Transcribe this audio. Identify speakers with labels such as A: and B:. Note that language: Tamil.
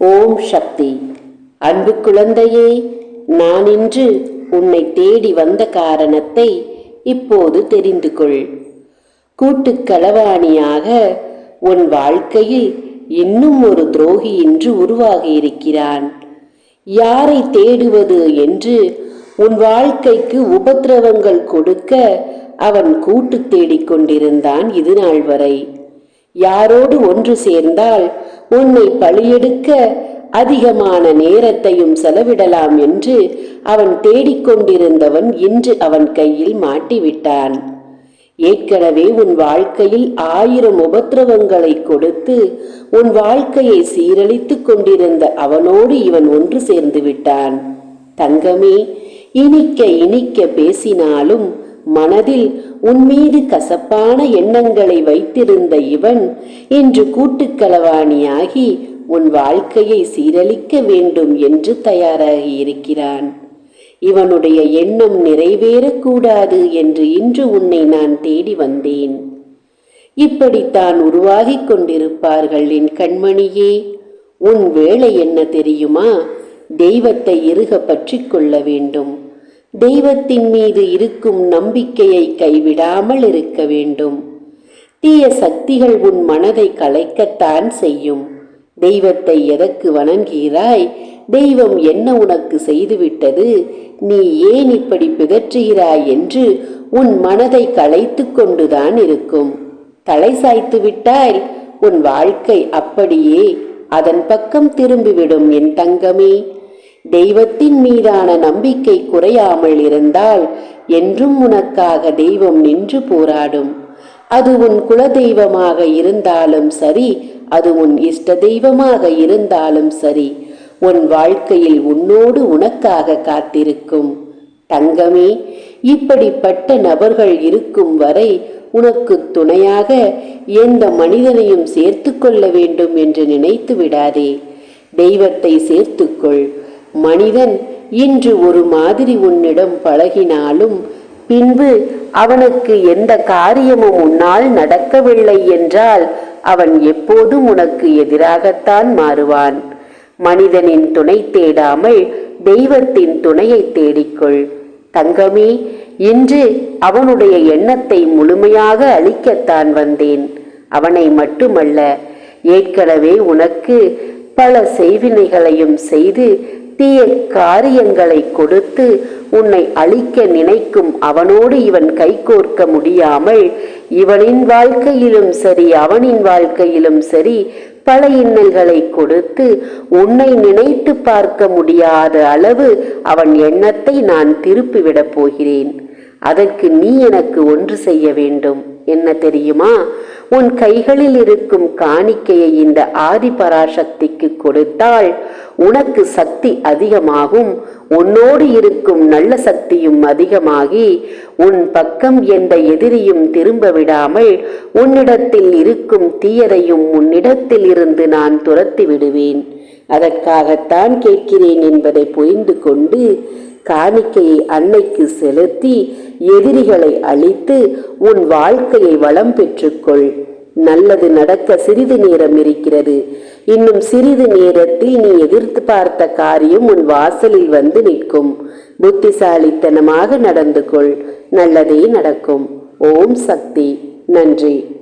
A: ஓம் சக்தி. அன்பு குழந்தையே நான் இன்று உன்னை தேடி வந்த காரணத்தை இப்போது தெரிந்து கொள். கூட்டுக்களவாணியாக உன் வாழ்க்கையில் இன்னும் ஒரு துரோகி இன்று உருவாகி இருக்கிறான். யாரை தேடுவது என்று உன் வாழ்க்கைக்கு உபத்திரவங்கள் கொடுக்க அவன் கூட்டு தேடிக் கொண்டிருந்தான் இது நாள் வரை. யாரோடு ஒன்று சேர்ந்தால் உன்னை பழியெடுக்க அதிகமான நேரத்தையும் செலவிடலாம் என்று அவன் தேடிக்கொண்டிருந்தவன் இன்று அவன் கையில் மாட்டிவிட்டான். ஏற்கனவே உன் வாழ்க்கையில் ஆயிரம் உபத்திரவங்களை கொடுத்து உன் வாழ்க்கையை சீரழித்துக் கொண்டிருந்த அவனோடு இவன் ஒன்று சேர்ந்து விட்டான். தங்கமே இனிக்க இனிக்க பேசினாலும் மனதில் உன்மீது கசப்பான எண்ணங்களை வைத்திருந்த இவன் இன்று கூட்டுக்களவாணியாகி உன் வாழ்க்கையை சீரழிக்க வேண்டும் என்று தயாராகி இருக்கிறான். இவனுடைய எண்ணம் நிறைவேறக்கூடாது என்று இன்று உன்னை நான் தேடி வந்தேன். இப்படித்தான் உருவாகிக் கொண்டிருப்பார்கள் என் கண்மணியே. உன் வேலை என்ன தெரியுமா? தெய்வத்தை இருக பற்றிக் கொள்ள வேண்டும். தெய்வத்தின் மீது இருக்கும் நம்பிக்கையை கைவிடாமல் இருக்க வேண்டும். தீய சக்திகள் உன் மனதை கலைக்கத்தான் செய்யும். தெய்வத்தை எதற்கு வணங்குகிறாய்? தெய்வம் என்ன உனக்கு செய்துவிட்டது? நீ ஏன் இப்படி பிதற்றுகிறாய் என்று உன் மனதை களைத்து கொண்டுதான் இருக்கும். தலை சாய்த்து விட்டால் உன் வாழ்க்கை அப்படியே அதன் பக்கம் திரும்பிவிடும் என் தங்கமே. தெய்வத்தின் மீதான நம்பிக்கை குறையாமல் இருந்தால் என்றும் உனக்காக தெய்வம் நின்று போராடும். அது உன் குலதெய்வமாக இருந்தாலும் சரி அது உன் இஷ்ட தெய்வமாக இருந்தாலும் சரி உன் வாழ்க்கையில் உன்னோடு உனக்காக காத்திருக்கும். தங்கமே இப்படிப்பட்ட நபர்கள் இருக்கும் வரை உனக்கு துணையாக எந்த மனிதனையும் சேர்த்து கொள்ள வேண்டும் என்று நினைத்து விடாதே. தெய்வத்தை சேர்த்துக்கொள். மனிதன் இன்று ஒரு மாதிரி உன்னிடம் பழகினாலும் பின்பு அவனுக்கு எந்த காரியமும் உன்னால் நடக்கவில்லை என்றால் அவன் எப்போதும் உனக்கு எதிராகத்தான் மாறுவான். மனிதனின் துணை தேடாமல் தெய்வத்தின் துணையை தேடிக்கொள். தங்கமே இன்று அவனுடைய எண்ணத்தை முழுமையாக அழிக்கத்தான் வந்தேன். அவனை மட்டுமல்ல ஏற்கனவே உனக்கு பல செய்வினைகளையும் செய்து தீய காரியங்களை கொடுத்து உன்னை அழிக்க நினைக்கும் அவனோடு இவன் கைகோர்க்க முடியாமல் இவனின் வாழ்க்கையிலும் சரி அவனின் வாழ்க்கையிலும் சரி பல இன்னல்களை கொடுத்து உன்னை நினைத்து பார்க்க முடியாத அளவு அவன் எண்ணத்தை நான் திருப்பிவிடப் போகிறேன். அதற்கு நீ எனக்கு ஒன்று செய்ய வேண்டும். என்ன தெரியுமா? உன் கைகளில் இருக்கும் காணிக்கையை இந்த ஆதி பராசக்திக்கு கொடுத்தால் உனக்கு சக்தி அதிகமாகும். உன்னோடு இருக்கும் நல்ல சக்தியும் அதிகமாகி உன் பக்கம் எந்த எதிரியும் திரும்ப விடாமல் உன்னிடத்தில் இருக்கும் தீயதையும் உன்னிடத்தில் இருந்து நான் துரத்தி விடுவேன். அதற்காகத்தான் கேட்கிறேன் என்பதை புரிந்து கொண்டு காணிக்கையை அன்னைக்கு செலுத்தி எதிரிகளை அழித்து உன் வாழ்க்கையை வளம் பெற்றுக்கொள். நல்லது நடக்க சிறிது நேரம் இருக்கிறது. இன்னும் சிறிது நேரத்தில் நீ எதிர்த்து பார்த்த காரியம் உன் வாசலில் வந்து நிற்கும். புத்திசாலித்தனமாக நடந்து கொள். நல்லதே நடக்கும். ஓம் சக்தி. நன்றி.